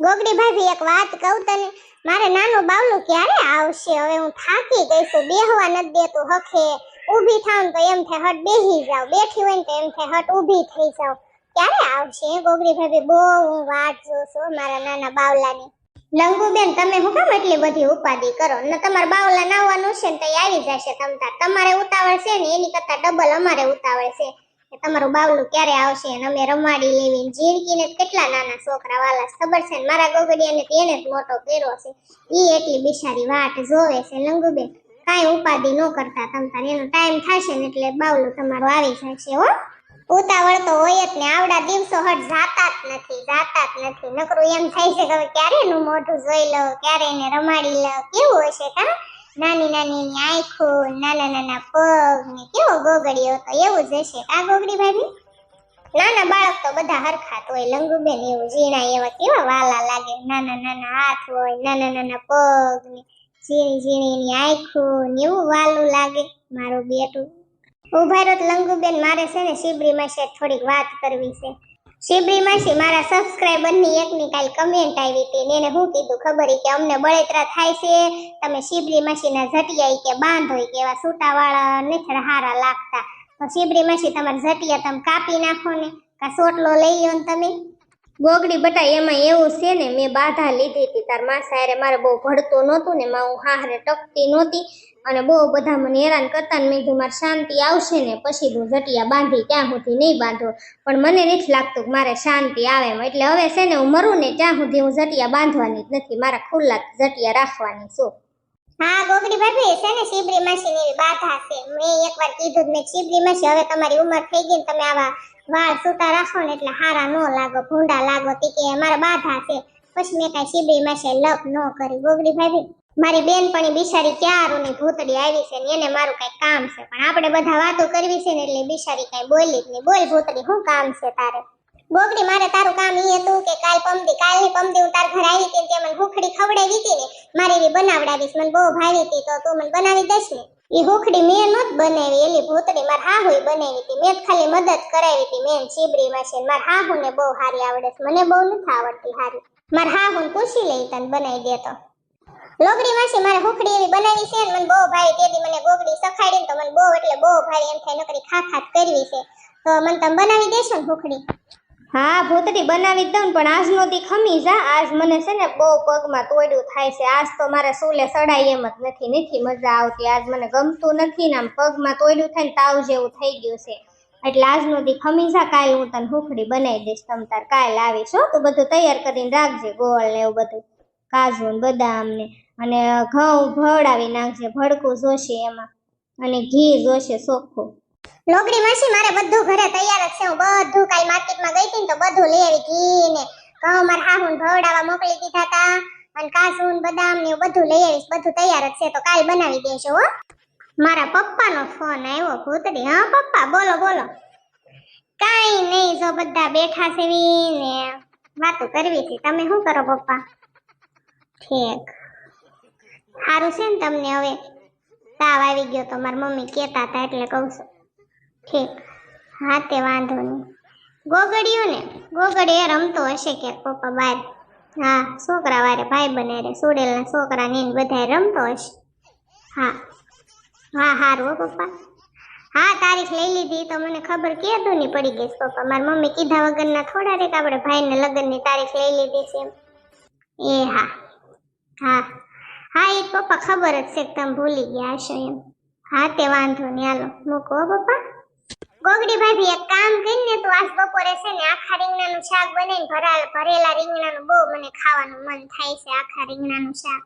ગોગડી ભાભી, એક વાત કહું તને, મારે નાનું બાવલું ક્યારે આવશે? હવે હું થાકી ગઈ છું, બેહવા નથી દેતું, હખે. ઊભી થાવ તો એમ થાય હટ બેહી જાવ, બેઠી હોય તો એમ થાય હટ ઊભી થઈ જાવ. ક્યારે આવશે ગોગડી ભાભી? બહુ હું વાટ જોઉં છું મારા નાના બાવલાની. લંગુબેન, તમે હું કેમ એટલી બધી ઉપાધિ કરો? ને, તમારા બાવલા નાવાનું છે ને તો આવી જશે તમતા તમારે ઉતાવળ છે ને, એની કરતાં ડબલ અમારે ઉતાવળ છે. તમારું બાવલું ક્યારે આવશે અને અમે રમાડી લેવી ને કેટલા નાના છોકરા વાલા ખબર છે મારા ગોગડિયાને તેને જ મોટો કર્યો છે. એ એટલી બિચારી વાટ જોવે છે. લંગુબેન, કાંઈ ઉપાધિ ન કરતા તમતાર એનો ટાઈમ થશે ને એટલે બાવલું તમારું આવી જશે હો. ઉતાવળ તો હોય જ ને. આવડા દિવસો હટ જાતા જ નથી, જાતા જ નથી. નકરું એમ થાય છે કે હવે ક્યારે એનું મોઢું જોઈ લઉં, ક્યારે એને રમાડી લઉં? કેવું હશે કા? નાની નાની એની આંખો નાના નાના પગ ને કેવો ગોગડીયો હતો, એવું જ હશે આ ગોગડી ભાભી? નાના બાળક તો બધા હરખા તો હોય, લંગુબેન એવું ઝીણા એવા કેવા વાલા લાગે, નાના નાના હાથ હોય, નાના નાના પગ ને ઝીણી ઝીણી એની આંખો ને એવું વાલું લાગે, મારું બેટું. ઊભા રહો તો લંગુબેન મારે છે ને શિબરી છે, થોડીક વાત કરવી છે. શિબરી માસી મારા સબસ્ક્રાઇબરની એકની કાલ કમેન્ટ આવી હતી ને એને હું કીધું, ખબર કે અમને બળેતરા થાય છે? તમે શિબરી માસીના ઝટિયા કે બાંધ હોય કે એવા સૂટાવાળા નથી હારા લાગતા. તો શિબરી માસી, તમારા ઝટિયા તમે કાપી નાખો ને, કા સોટલો લઈ લો ને તમે? ગોગડી બટા, એમાં એવું છે ને, મેં બાધા લીધી હતી. તાર માસા મારે બહુ ભળતું નહોતું ને માં હું હારે ટકતી નહોતી. અને બહુ બધા મને હેરાન કરતા ને મેં કીધું, મારે શાંતિ આવશે ને પછી હું જટિયા બાંધી ત્યાં સુધી નહીં બાંધો. પણ મને નથી લાગતું કે મારે શાંતિ આવે એટલે હવે છે ને હું મરું ને ત્યાં સુધી હું જટિયા બાંધવાની જ નથી. મારા ખુલ્લા જટિયા રાખવાની છું. હા, ગોગડી ભાભી, છે ને શિબરી માસી ની બાધા છે. મેં એકવાર કીધું ને, શિબરી માસી, હવે તમારી ઉંમર થઈ ગઈ ને તમે આવા વાળ સૂતા રાખો ને એટલે હારા નો લાગો, ભૂંડા લાગો. તી કે મારા બાધા છે. પછી મેં કાંઈ શિબરી માસી લપ ન કરી. ગોગડી ભાભી મારી બેનપણી બિચારી ક્યારની ભૂતડી આવી છે ને એને મારું કઈ કામ છે. પણ આપણે બધા વાતો કરવી છે ને એટલે બિચારી કઈ બોલી જ નહીં. બોલ ભૂતડી, શું કામ છે તારે? બોકડી મારે તારું કામ ઈ હતું કે કાલ પમદી, કાલની પમદી હું તાર ઘરે આવી હતી મને હુખડી ખવડાવી હતી ને. મારી એવી બનાવડાવીશ. મને બહુ ભાવી હતી તો તું મને બનાવી દઈશ ને. ઈ હુખડી મેં નત બનાવી, એલી ભૂતડી માર હાહુય બનાવી હતી. મેં ખાલી મદદ કરાવી હતી. મેં શિબરી માં છે માર હાહુ ને બહુ હારી આવડે છે. મને બહુ નથી આવડતી હારી. માર હાહુ હું પૂછી લઈ તને બનાવી દેતો લોગડી માસી મારે હુખડી એવી બનાવી છે ને મને બહુ ભાઈ તેથી મને ગોગડી સખાડી ને તો મને બહુ એટલે બહુ ભાઈ એમ થાય, નકરી ખા ખાત કરવી છે. તો મને તમે બનાવી દેશો ને હુખડી? હા ભૂતડી બનાવી દઉં પણ આજનો દી ખમી જા આજ મને છે ને બહુ પગમાં તોડ્યું થાય છે. આજ તો મારે સૂલે સડાય એમ જ નથી નથી મજા આવતી. આજ મને ગમતું નથી ને, આમ પગમાં તોડ્યું થાય ને તાવ જેવું થઈ ગયું છે. એટલે આજ દી ખમી જા કાલ હું તને હુખડી બનાવી દઈશ. તમ તાર કાલ આવીશ, હો. તું બધું તૈયાર કરીને રાખજે ગોળ ને એવું બધું. કાજુ ને બદામ ને અને ઘઉં ભળાવી નાખજે, ભડકું જોશે એમાં અને ઘી જોશે ચોખ્ખું લોકડી માસી મારે બધું ઘરે તૈયાર જ છે. હું બધું કાલ માર્કેટમાં ગઈ હતી ને તો બધું લઈ આવી ઘી ને ઘઉં મારા હાહુ ને ભવડાવા મોકલી દીધા હતા અને કાજુ બદામ ને બધું લઈ આવીશ. બધું તૈયાર જ છે તો કાલ બનાવી દેજો હો. મારા પપ્પાનો ફોન આવ્યો ભૂતડી. હા, પપ્પા, બોલો બોલો. કાઈ નહીં, જો બધા બેઠા છે ને વાતો કરવી છે. તમે શું કરો પપ્પા? ઠીક સારું છે ને તમને હવે? તાવ આવી ગયો તો મારી મમ્મી કહેતા હતા એટલે કહું છું. ઠીક. હા તે વાંધો નહીં. ગોગડિયું ને? ગોગડી એ રમતો હશે કે પપ્પા બાર? હા, છોકરા વારે ભાઈ બને રે. સુડેલના છોકરા ને બધા રમતો હશે. હા. હા, હારું હો પપ્પા. હા, તારીખ લઈ લીધી તો મને ખબર કીધું નહીં પડી ગઈ પપ્પા. મારી મમ્મી કીધા વગરના થોડા રેક આપણે ભાઈને લગ્નની તારીખ લઈ લીધી છે એ હા. હા. હા, એ પપ્પા ખબર જ છે કે તમે ભૂલી ગયા હશો એમ. હા, તે વાંધો નહીં. હાલો, મૂકો પપ્પા. ગોગડી ભાભી, એક કામ કરીને તું આજ બપોરે છે ને આખા રીંગણાનું શાક બનાવીને ભરા ભરેલા રીંગણાનું બહુ મને ખાવાનું મન થાય છે, આખા રીંગણાનું શાક.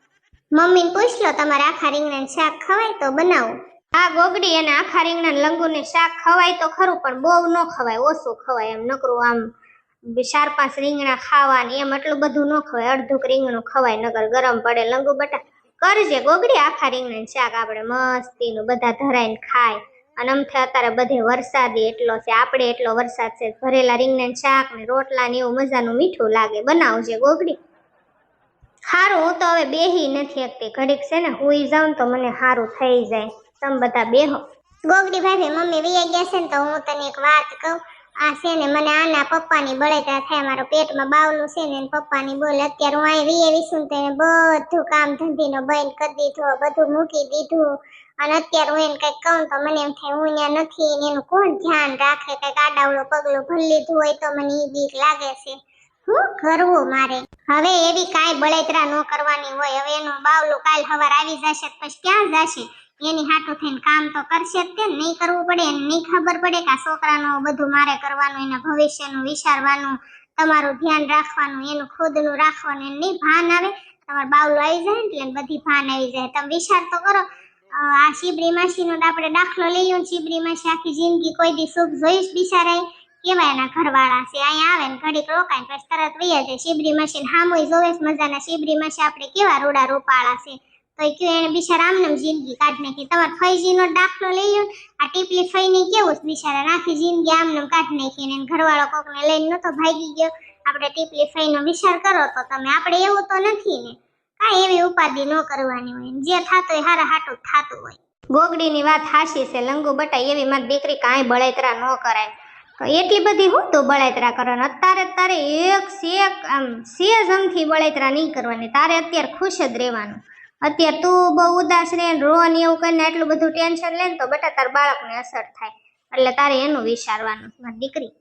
મમ્મીને પૂછ લો, તમારે આખા રીંગણાનું શાક ખવાય તો બનાવો. આ ગોગડી, અને આખા રીંગણા લંગુને શાક ખવાય તો ખરું, પણ બહુ ન ખવાય, ઓછું ખવાય એમ, નકરું આમ ચાર પાંચ રીંગણા ખાવાની, એમ એટલું બધું ન ખવાય. અડધુંક રીંગણું ખવાય નગર ગરમ પડે. લંગુ બટા કરજે ગોગડી, આખા રીંગણા શાક આપણે મસ્તીનું બધા ધરાઈને ખાય. અને અમથે અત્યારે બધે વરસાદી એટલો છે, આપણે એટલો વરસાદ છે. ભરેલા રીંગણા શાક ને રોટલા ને એવું મજાનું મીઠું લાગે. બનાવજે ગોગડી. સારું હું તો હવે બેહી નથી શકતી. ઘડીક છે ને હુઈ જાઉં તો મને સારું થઈ જાય. તમે બધા બેહો. ગોગડી ભાભી, મમ્મી વી ગયા છે ને તો હું તને એક વાત કહું. આ છે ને મને આના પપ્પાની બળતરા થાય, મારો પેટમાં બાવલું છે ને પપ્પાની બોલ. અત્યારે હું અહીં વીએ વિસું તો બધું કામ ધંધીનો બંધ કરી દીધો, બધું મૂકી દીધું. અને અત્યારે હું એને કંઈક કહું તો મને એમ થાય, હું અહીંયા નથી ને એનું કોણ ધ્યાન રાખે? કંઈક આડાવડો પગલું ભરી લીધું હોય તો મને એ બીક લાગે છે. શું કરવું મારે? હવે એવી કાંઈ બળેતરા ન કરવાની હોય. હવે એનું બાવલું કાલ સવાર આવી જશે પછી ક્યાં જશે? એની હાટું થઈને કામ તો કરશે જ તે. નહીં કરવું પડે એને નહીં ખબર પડે કે આ છોકરાનું બધું મારે કરવાનું, એના ભવિષ્યનું વિચારવાનું, તમારું ધ્યાન રાખવાનું, એનું ખુદનું રાખવાનું, એને નહીં ભાન આવે, તમારું બાવલું આવી જાય એટલે બધી ભાન આવી જાય તમે વિચાર તો કરો આ શિબરી માસીનો આપણે દાખલો લઈએ શિબરી માસી આખી જિંદગી કોઈ દી સુખ જોઈશ બિચારાય કેવા એના ઘરવાળા છે, અહીંયા આવે ને ઘડીક રોકાય પછી તરત વૈયા જાય શિબરી માસી હામુય જોવે મજાના શિબરી માસી આપણે કેવા રૂડા રૂપાળા છે તો એ એને બિચારા આમનેમ જિંદગી કાઢી નાખી. તમારે ફૈજીનો દાખલો લઈ લો આ ટીપલી ફઈને કેવું બિચારા નાખી જિંદગી આમનેમ કાઢી નાખી એને ઘરવાળો કોકને લઈને નતો ભાગી ગયો. આપણે ટીપલી ફઈનો વિચાર કરો તો તમે. આપણે એવું તો નથી ને. કાંઈ એવી ઉપાધિ ન કરવાની હોય. જે થતું હોય હારા હાટું થતું હોય. ગોગડીની વાત હાશી છે. લંગુ બટા એવી મારી દીકરી કાંઈ બળેતરા ન કરાય. એટલી બધી હું તો બળેતરા કરવાનું? અત્યારે તારે એક શેક આમ સેજમથી બળેતરા નહીં કરવાની. તારે અત્યારે ખુશ જ રહેવાનું. અત્યારે તું બહુ ઉદાસ રહે રો ને એવું કરીને એટલું બધું ટેન્શન લે ને તો બેટા તાર બાળકને અસર થાય. એટલે તારે એનું વિચારવાનું, મારી દીકરી.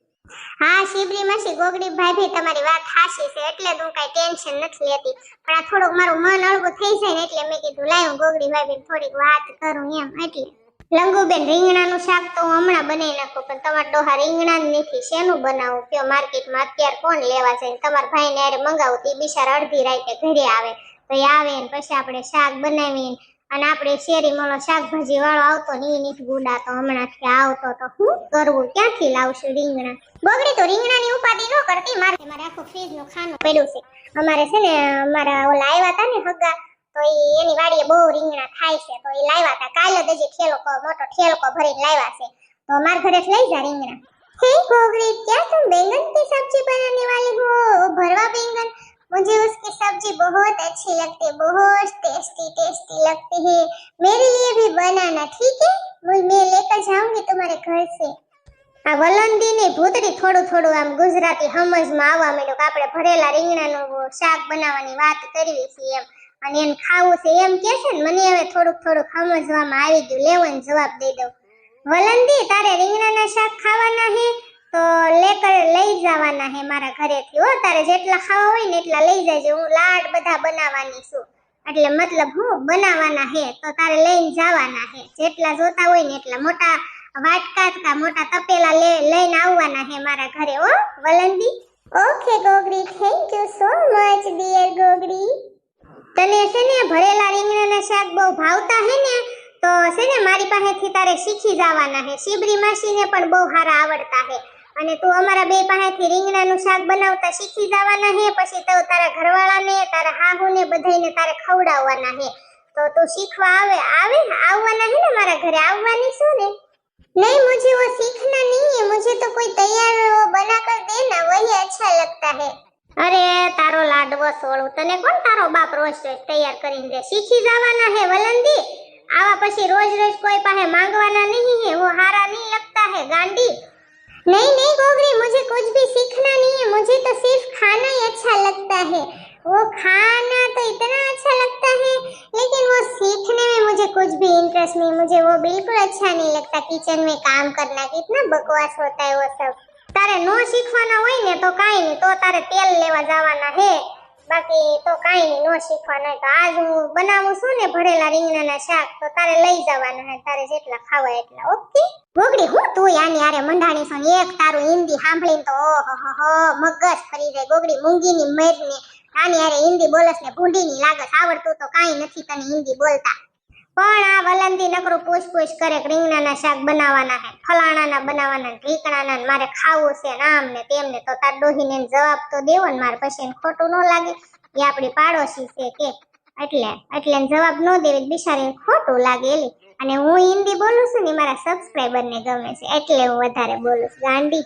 હા, શિબરી માસી, ગોગડી ભાઈ તમારી વાત સાચી છે, એટલે હું કઈ ટેન્શન નથી લેતી. પણ આ થોડુંક મારું મન અળગું થઈ જાય ને એટલે મેં કીધું, લાય ગોગડી ભાભી થોડીક વાત કરું એમ, એટલે. લંગુબેન રીંગણાનું શાક તો હું હમણાં બનાવી નાખું, પણ તમારા ડોહા રીંગણા નથી. શેનું બનાવું? કયો માર્કેટમાં અત્યારે કોણ લેવા જાય તમારા ભાઈને યારે મંગાવું તે બિચારા અડધી રાતે ઘરે આવે. તો એ આવે ને પછી આપણે શાક બનાવીને અને આપણે શેરીમાં શાકભાજી વાળો આવતો ને એની ગુડાતો. હમણાંથી આવતો તો હું કરવું? ક્યાંથી લાવશું રીંગણા? બગડી તો રીંગણાની ઉપાધિ ન કરતી. મારે મારે આખું ફ્રીજનું ખાનું પડ્યું છે. અમારે છે ને, અમારા ઓલા આવ્યા હતા ને હગા, તો એની વાડીએ બહુ રીંગણા થાય છે. તો એ લાવ્યા હતા કાલે જ હજી ઠેલકો, મોટો ઠેલકો ભરીને લાવ્યા છે. તો મારા ઘરે લઈ જા રીંગણા. હે, ગોગરી, ક્યાં તું બેંગન કી સબ્જી બનાને વાલી હો? ભરવા બેંગન? मुझे उसकी सब्जी बहुत अच्छी लगती है बहुत टेस्टी टेस्टी लगती है मेरे लिए भी बनाना ठीक है मुझ मैं लेकर जाऊंगी तुम्हारे घर से આ વલંદી ને ભૂતડી થોડું થોડું આમ ગુજરાતી સમજમાં આવવા માંડ્યું કે આપણે ભરેલા રીંગણાનું શાક બનાવવાની વાત કરવી છે એમ અને એને ખાવું છે એમ કે છે ને મને હવે થોડુંક થોડુંક સમજવામાં આવી ગયું લેવો ને જવાબ દઈ દઉં વલંદી તારે રીંગણાના શાક ખાવાના હે તો લેકર લઈ જવાના હે મારા ઘરેથી હો તારે જેટલા ખાવા હોય ને એટલા લઈ જાજે હું લાડ બધા બનાવવાની છું. એટલે મતલબ હું બનાવવાના હે તો તારે લઈને જવાના હે. જેટલા જોતા હોય ને એટલા મોટા વાટકા કા મોટા તપેલા લઈને આવવાના હે મારા ઘરે હો વલંદી okay Gogri thank you so much dear Gogri. તને છે ને ભરેલા રીંગણાના શાક બહુ ભાવતા હે ને તો છે ને મારી પાસેથી તારે શીખી જવાના હે. શિબરી માસીને પણ બહુ સારા આવડતા હે. અને તું અમારા બે પાસેથી રીંગણાનું શાક બનાવતા શીખી જવાના હે, પછી તો તારા ઘરવાળાને, તારા હાહુને બધાને તારે ખવડાવવાના હે. તો તું શીખવા આવે આવે? આવવાના હે ને મારા ઘરે? આવવાની શું ને? નહીં, મુજે વો શીખના નહીં હે મુજે તો કોઈ તૈયાર બના કર દેના વહી અચ્છા લગતા હે. અરે, તારો લાડવો સોળું, તને કોણ તારો બાપ રોજ રોજ તૈયાર કરીને દે? શીખી જવાના હે વલંદી આવા પછી રોજ રોજ કોઈ પાસે માંગવાના નહીં હે હું હારા નહીં લગતા હે, ગાંડી? नहीं नहीं गोगरी मुझे कुछ भी सीखना नहीं है मुझे तो सिर्फ खाना ही अच्छा लगता है वो खाना तो इतना अच्छा लगता है लेकिन वो सीखने में मुझे कुछ भी इंटरेस्ट नहीं मुझे वो बिल्कुल अच्छा नहीं लगता किचन में काम करना कितना बकवास होता है वो सब તારે નો શીખવાના હોય ને તો કાંઈ નહીં તો તારે તેલ લેવા જવાના હે બાકી તો કાંઈ નહીં નો શીખવાના હોય તો આજ હું બનાવું છું ને ભરેલા રીંગણાના શાક તો તારે લઈ જવાના હે તારે જેટલા ખાવા એટલા ઓકે ગોગડી હું તું યાની આરે મંડાણી છો એક તારું હિન્દી સાંભળીને તો ઓહો મગજ ફરી જાય. ગોગડી મૂંગીની મરને આની આરે હિન્દી બોલસ ને ભૂંડીની લાગસ. આવડતું તો કાંઈ નથી તને હિન્દી બોલતા. પણ આ વલંદી નકરું પૂછ પૂછ કરે રીંગણાના શાક બનાવવાના હે, ફલાણાના બનાવવાના ઢીકણાના મારે ખાવું છે ને આમ ને તેમ ને, તો તાર ડોહીને જવાબ તો દેવો ને મારે પછી ખોટું ન લાગે. એ આપણી પાડોશી છે કે, એટલે એટલે જવાબ ન દેવી બિચારી ખોટું લાગે એલી. અને હું હિન્દી બોલું છું ને, મારા સબસ્ક્રાઈબરને ગમે છે, એટલે હું વધારે બોલું છું. ગાંડી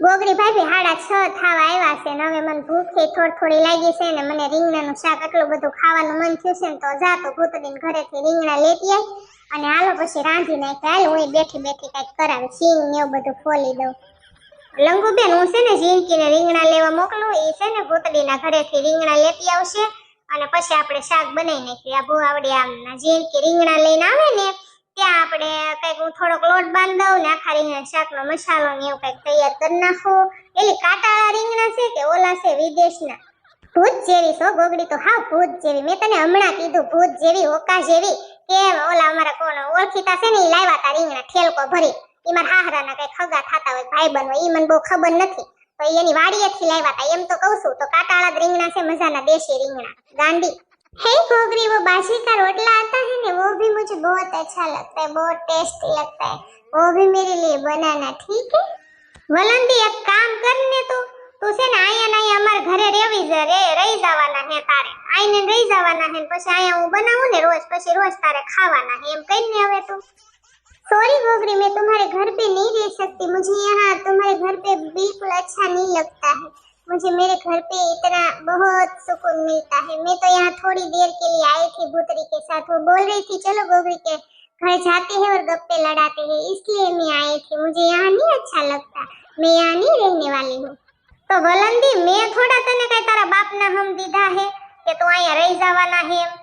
ગોગડી ભાભી હાડા છ થાવા આવ્યા છે ને, હવે મને ભૂખે થોડી થોડી લાગી છે ને, મને રીંગણાનું શાક આટલું બધું ખાવાનું મન થયું છે ને, તો જા તો ભૂતડીને ઘરેથી રીંગણા લેતી આવી અને હાલો પછી રાંધી નાખે. હાલ, હું બેઠી બેઠી કાંઈક કરાવી, સિંગ ને એવું બધું ફોલી દઉં. લંગુબેન હું છે ને જિંદગીને રીંગણા લેવા મોકલું એ છે ને ભૂતડીના ઘરેથી રીંગણા લેતી આવશે. અને પછી આપણે શાક બનાવી નાખીએ. આ ભૂવાવડી આમ કે રીંગણા લઈને આવે ને, ત્યાં આપણે કંઈક હું થોડોક લોટ બાંધ દઉં ને આખા રીંગણા શાકનો મસાલો ને એવું કંઈક તૈયાર કરી નાખું. એટલે કાંટાળા રીંગણા છે કે ઓલા છે વિદેશના? ભૂત જેવી છો ગોગડી તો હાવ ભૂત જેવી. મેં તને હમણાં કીધું, ભૂત જેવી, હોકા જેવી. કે ઓલા અમારા કોણ ઓળખીતા છે ને એ લાવ્યા તા રીંગણા, ઠેલકો ભરી. એ મારા હાહરાના કઈ ખગા થતા હોય ભાઈ બનવા એ મને બહુ ખબર નથી. તો ઈ એની વાડીએથી લાવ્યા તા એમ તો કહું છું તો કાટાળા જ રીંગણા છે મજાના દેશી રીંગણા ગાંડી हे गोगरी वो बाजी का रोटला आता है ना वो भी मुझे बहुत अच्छा लगता है बहुत टेस्टी लगता है वो भी मेरे लिए बनाना ठीक है વલંદી એક કામ કરને તું તું છે ને અહીંયા ને અહીંયા અમારા ઘરે રેવી જ રે રહી જવાના હે તારે આઈને રહી જવાના હે ને પછી અહીંયા હું બનાવું ને રોજ પછી રોજ તારે ખાવાના હે એમ કહીને હવે તું सॉरी गोगरी मैं तुम्हारे घर पे नहीं रह सकती मुझे यहाँ तुम्हारे घर पे बिल्कुल अच्छा नहीं लगता है मुझे मेरे घर पे इतना बहुत सुकून मिलता है मैं तो यहाँ थोड़ी देर के लिए आई थी भूतरी के साथ वो बोल रही थी चलो गोगरी के घर जाते हैं और गप्पे लड़ाते हैं इसलिए मैं आई थी मुझे यहाँ नहीं अच्छा लगता मैं यहाँ नहीं रहने वाली हूँ તો વલંદી મેં થોડા તને કઈ તારા બાપના હમ દીધા હે કે તું અહીંયા રહી જવાના હે એમ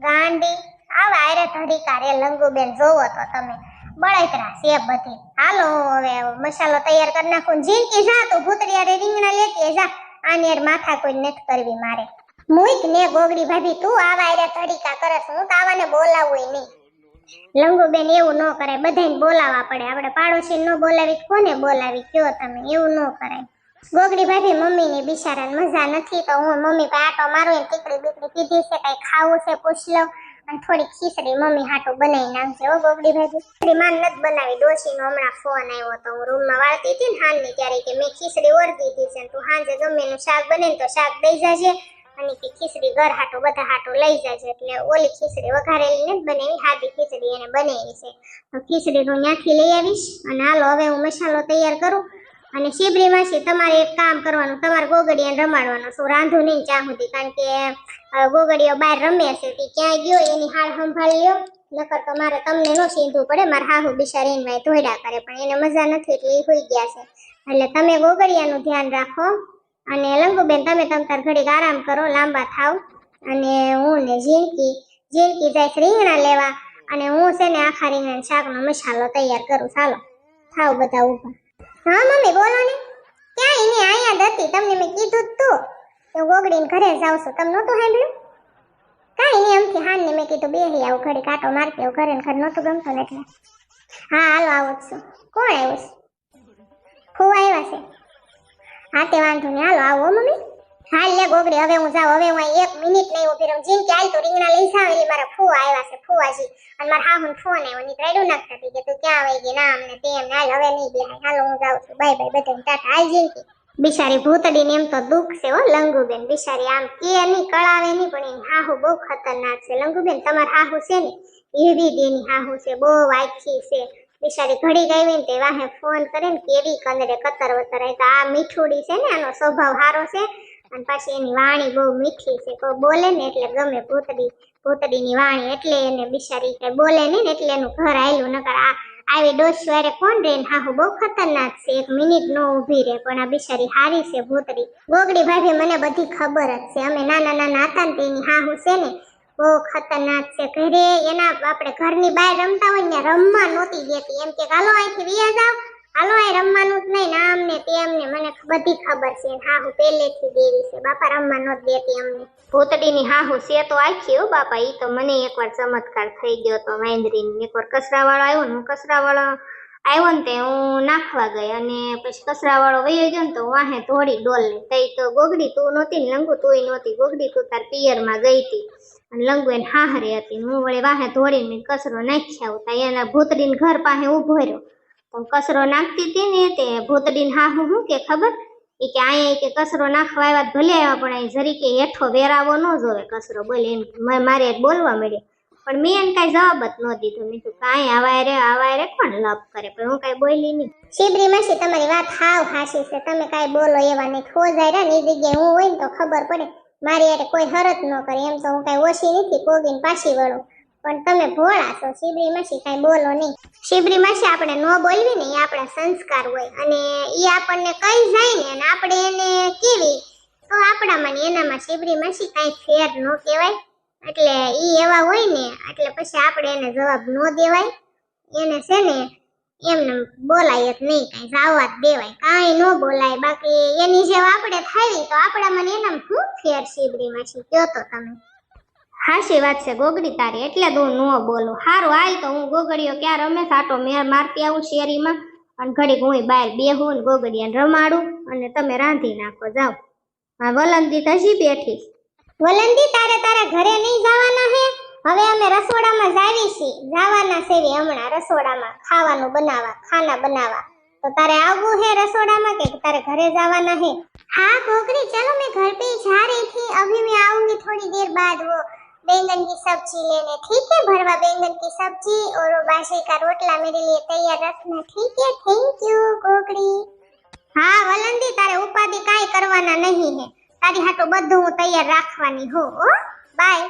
ગાંડી આવા આરે ધડીકા રે લંગુબેન જોવો તો તમે બળતરા છે બધી. હાલો, હવે મસાલો તૈયાર કરી નાખું. જીનકી જા તું ભૂતરી હારે રીંગણા લેતી જા. આની હારે માથા કોઈ નથી કરવી મારે. મુઈક ને ગોગડી ભાભી, તું આવા આરે તડીકા કરસ. હું તો આવાને બોલાવું નહીં. લંગુબેન એવું ન કરાય. બધાને બોલાવવા પડે. આપણે પાડોશી ન બોલાવી કોને બોલાવી? કયો તમે? એવું ન કરાય. ગોગડી ભાભી મમ્મી ની બિચારાને મજા નથી, તો હું મમ્મી પાસે આટો મારું એમ ટીકડી બીકડી પીધી છે, કઈ ખાવું છે, પૂછ લઉં અને થોડી ખીચડી મમ્મી હાટું બનાવી નાખજે ઓ ગોગડી ભાઈ ખીચડી માન નથી બનાવી. ડોશી નો હમણાં ફોન આવ્યો તો હું રૂમમાં વાળતી હતી ને હાંજની ત્યારે કે મેં ખીચડી ઓરતી હતી છે તું હાંજે ગમે એનું શાક બને ને તો શાક દઈ જાજે અને કે ખીચડી ઘર હાટું, બધા હાટું લઈ જાજે. એટલે ઓલી ખીચડી વઘારેલી નથી બનાવી, હાદી ખીચડી એને બનાવી છે. તો ખીચડી હું ત્યાંથી લઈ આવીશ અને હાલો, હવે હું મસાલો તૈયાર કરું. અને શિબરી માસી તમારે એક કામ કરવાનું, તમારે ગોગડિયાને રમાડવાનું. શું રાંધું નહીં ચા સુધી, કારણ કે ગોગડીઓ બહાર રમે છે, તે ક્યાંય ગયો, એની હાળ સંભાળી લો નકર તો મારે તમને ન સીંધવું પડે, મારા હાહુ બિચારી એને વાંહે ધોયડા કરે, પણ એને મજા નથી, એટલે એ હોઈ ગયા છે. એટલે તમે ગોગડિયાનું ધ્યાન રાખો, અને લંગુબેન તમે તમ તાર ઘડીક આરામ કરો, લાંબા થાવ. અને હું ને જીનકી જીનકી જાય રીંગણા લેવા, અને હું છે ને આખા રીંગણા શાકનો મસાલો તૈયાર કરું. ચાલો, થાવ બધા ઊભા. હા, મમ્મી, બોલો ને. ક્યાં એને અહીંયા જ હતી. તમને મેં કીધું તું. હું ગોગડીને ઘરે જાઉં છું. તમને નહોતું સાંભળ્યું? કાંઈ નહીં, એમથી હાન ને મેં કીધું બેહી આવું ઘડી કાંટો મારતી આવું ઘરે ઘર નહોતું ગમતું ને એટલે. હા, હાલો, આવું જ છું. કોણ આવ્યું છે? ફૂવા આવ્યા છે. હા, તે વાંધો નહીં. હાલો, આવો, મમ્મી. હાલ લે ગોગડી હવે હું જાઉં. હવે હું એક મિનિટ નહીં ઊભી રહું. જીન કે આલ તો રીંગણા લઈ જાવ એટલે મારા આવ્યા છે ફુવાજી અને મારા હાહુન ફોન આવ્યો ની રેડું નાખતા હતી કે તું ક્યાં આવી ગઈ? ના, અમને તેમ હાલ હવે નહીં બેહાય હાલો હું જાઉં છું. બાય બાય, બધાને ટાટા. હાલ કે. બિચારી ભૂતડીને એમ તો દુઃખ છે હો, લંગુબેન. બિચારી આમ કે નહીં, કળાવે નહીં, પણ એની હાહુ બહુ ખતરનાક છે. લંગુબેન, તમારા હાહુ છે ને? એવી દેની હાહુ છે. બહુ આખી છે. બિચારી ઘડી ગઈ ને તે વાહે ફોન કરે ને કેવી કંદરે કતર વતર તો આ મીઠુડી છે ને, આનો સ્વભાવ સારો છે. અને પાછી એની વાણી બહુ મીઠી છે. કોઈ બોલે ને એટલે ગમે ભૂતડી ભૂતડીની વાણી એટલે એને બિચારી કઈ બોલે નહીં એટલે એનું ઘર આયલું, નકર આ આવી ડોસ વારે કોણ રે હાહુ, બહુ ખતરનાક છે. એક મિનિટ નો ઊભી રહે, પણ આ બિચારી હારી છે ભૂતડી ગોગડી ભાભી મને બધી ખબર જ છે. અમે નાના નાના હતા ને તેની હાહુ છે ને, બહુ ખતરનાક છે. ઘરે એના આપણે ઘરની બહાર રમતા હોય ને રમવા નહોતી દેતી. એમ કે, હાલો, અહીંથી વિયા જાવ હાલો એ રમવાનું જ નહીં ને અમને તે તેમ ને મને બધી ખબર છે. હા, હું પહેલેથી દેવી છે. બાપા રમવા નહોતી દેતી અમને. ભૂતડીની હાહુ છે તો આખી હો બાપા. એ તો મને એકવાર ચમત્કાર થઈ ગયો તો વાંદરીને. એકવાર કચરાવાળો આવ્યો ને હું કચરાવાળો આવ્યો ને તે હું નાખવા ગઈ અને પછી કચરાવાળો વયો ગયો ને તો વાહે ધોળી ડોલ ને તઈ તો ગોગડી તું નહોતી ને, લંગુ તું નહોતી. ગોગડી તું તાર પિયરમાં ગઈ હતી. અને લંગુ એને હાહરે હતી. હું વળી વાહે ધોળીને કચરો નાખી આવતા એના ભૂતડીને ઘર પાસે ઊભો રહ્યો. કચરો નાખતી હતી ને તે ભૂતડીને હાહુ શું કે ખબર? એ કે અહીંયા કે કચરો નાખવા આવ્યા ભલે આવ્યા, પણ અહીં જરી કે હેઠો વેરાવો ન જોવે કચરો બોલે મ- મારે બોલવા મળ્યો. પણ મેં એને કાંઈ જવાબ જ ન દીધો. મેં કીધું કાંઈ આવાય રે આવાય રે કોણ લપ કરે? પણ હું કાંઈ બોલી નહીં. શિબરી માસી, તમારી વાત હાવ હાસી છે. તમે કાંઈ બોલો એવા નહીં. ખોજાય રહ્યા ને એ જગ્યાએ હું હોય ને તો ખબર પડે. મારી યારે કોઈ હરત ન કરે. એમ તો હું કાંઈ ઓછી નથી કોગીને પાછી વળું. પણ તમે ભોળા છો, શિબરી માસી કાંઈ બોલો નહીં. શિબરી માસી આપણે ન બોલવી ને, એ આપણા સંસ્કાર હોય. અને એ આપણને કઈ જાય ને, અને આપણે એને કેવી? તો આપણામાં ને એનામાં શિબરી માસી કાંઈ ફેર ન કહેવાય. એટલે એ એવા હોય ને, એટલે પછી આપણે એને જવાબ ન દેવાય. એને છે ને, એમને બોલાય જ નહીં, કાંઈ જાવા જ દેવાય. કાંઈ ન બોલાય. બાકી એની જેવા આપણે થાય તો આપણામાં એનામાં શું ફેર શિબરી માસી? કયો તો તમે. હાશી વાત છે ગોગડી તારી એટલે જ હું ન બોલું. સારું હાલ તો હું ગોગડીઓ ક્યાં રમે? સાટો મેં મારતી આવું શેરીમાં. અને ઘડીક હું બહાર બેહું ને અને રમાડું અને તમે રાંધી નાખો જાઓ. હા વલંદી હજી બેઠી. વલંદી તારે તારા ઘરે નહીં જવાના હે? હવે અમે રસોડામાં જાવી છીએ. જવાના સેવી હમણાં રસોડામાં ખાવાનું બનાવવા ખાના બનાવવા. તો તારે આવવું હે રસોડામાં કે તારે ઘરે જવાના હે? હા ગોગડી ચલો મેં ઘર પે જા રહી થી. અભી મેં આऊंगी થોડી દેર બાદ વો बैंगन की सब्जी लेने ठीक है भरवा बैंगन की सब्जी और वो बासी का रोटला मेरे लिए तैयार रखना ठीक है थैंक यू गोगड़ी હા વલંદી તારે ઉપાધિ કાંઈ કરવાના નહીં હે તારી હાટો બધું હું તૈયાર રાખવાની હો હો બાય